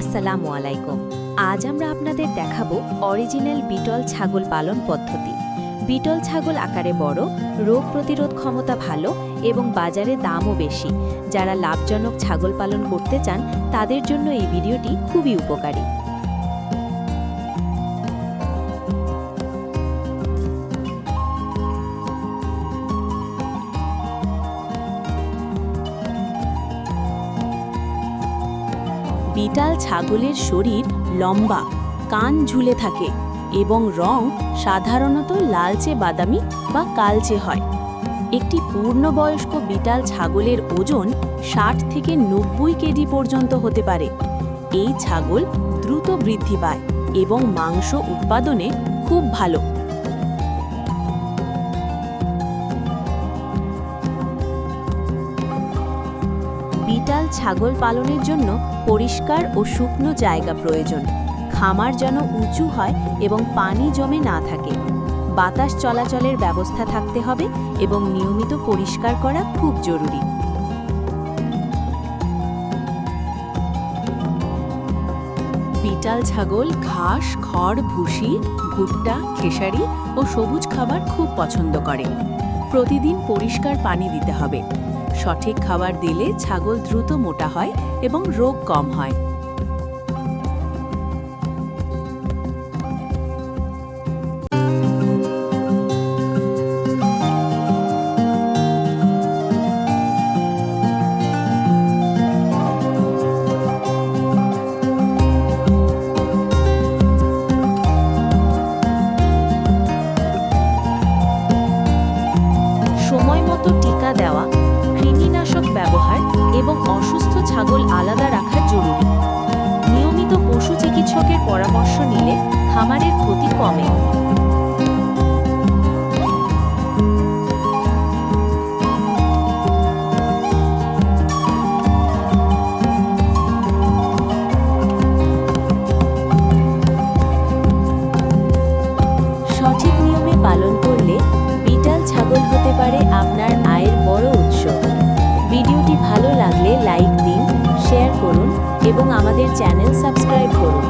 আসসালামু আলাইকুম। আজ আমরা আপনাদের দেখাবো অরিজিনাল বিটল ছাগল পালন পদ্ধতি। বিটল ছাগল আকারে বড়, রোগ প্রতিরোধ ক্ষমতা ভালো এবং বাজারে দামও বেশি। যারা লাভজনক ছাগল পালন করতে চান, তাদের জন্য এই ভিডিওটি খুবই উপকারী। বিটাল ছাগলের শরীর লম্বা, কান ঝুলে থাকে এবং রং সাধারণত লালচে বাদামি বা কালচে হয়। একটি পূর্ণবয়স্ক বিটাল ছাগলের ওজন ষাট থেকে নব্বই কেজি পর্যন্ত হতে পারে। এই ছাগল দ্রুত বৃদ্ধি পায় এবং মাংস উৎপাদনে খুব ভালো। বিটাল ছাগল পালনের জন্য পরিষ্কার ও শুকনো জায়গা প্রয়োজন। খামার যেন উঁচু হয় এবং পানি জমে না থাকে। বাতাস চলাচলের ব্যবস্থা থাকতে হবে এবং নিয়মিত পরিষ্কার করা খুব জরুরি। বিটাল ছাগল, ঘাস, খড়, ভুসি, ভুট্টা, খেসারি ও সবুজ খাবার খুব পছন্দ করে। প্রতিদিন পরিষ্কার পানি দিতে হবে। সঠিক খাবার দিলে ছাগল দ্রুত মোটা হয় এবং রোগ কম হয়। ছাগল আলাদা রাখা জরুরি নিয়মিত পশু চিকিৎসকের পরামর্শ নিলে খামারের ক্ষতি কমে। সঠিক নিয়মে পালন করলে বিটাল ছাগল এবং আমাদের চ্যানেল সাবস্ক্রাইব করুন।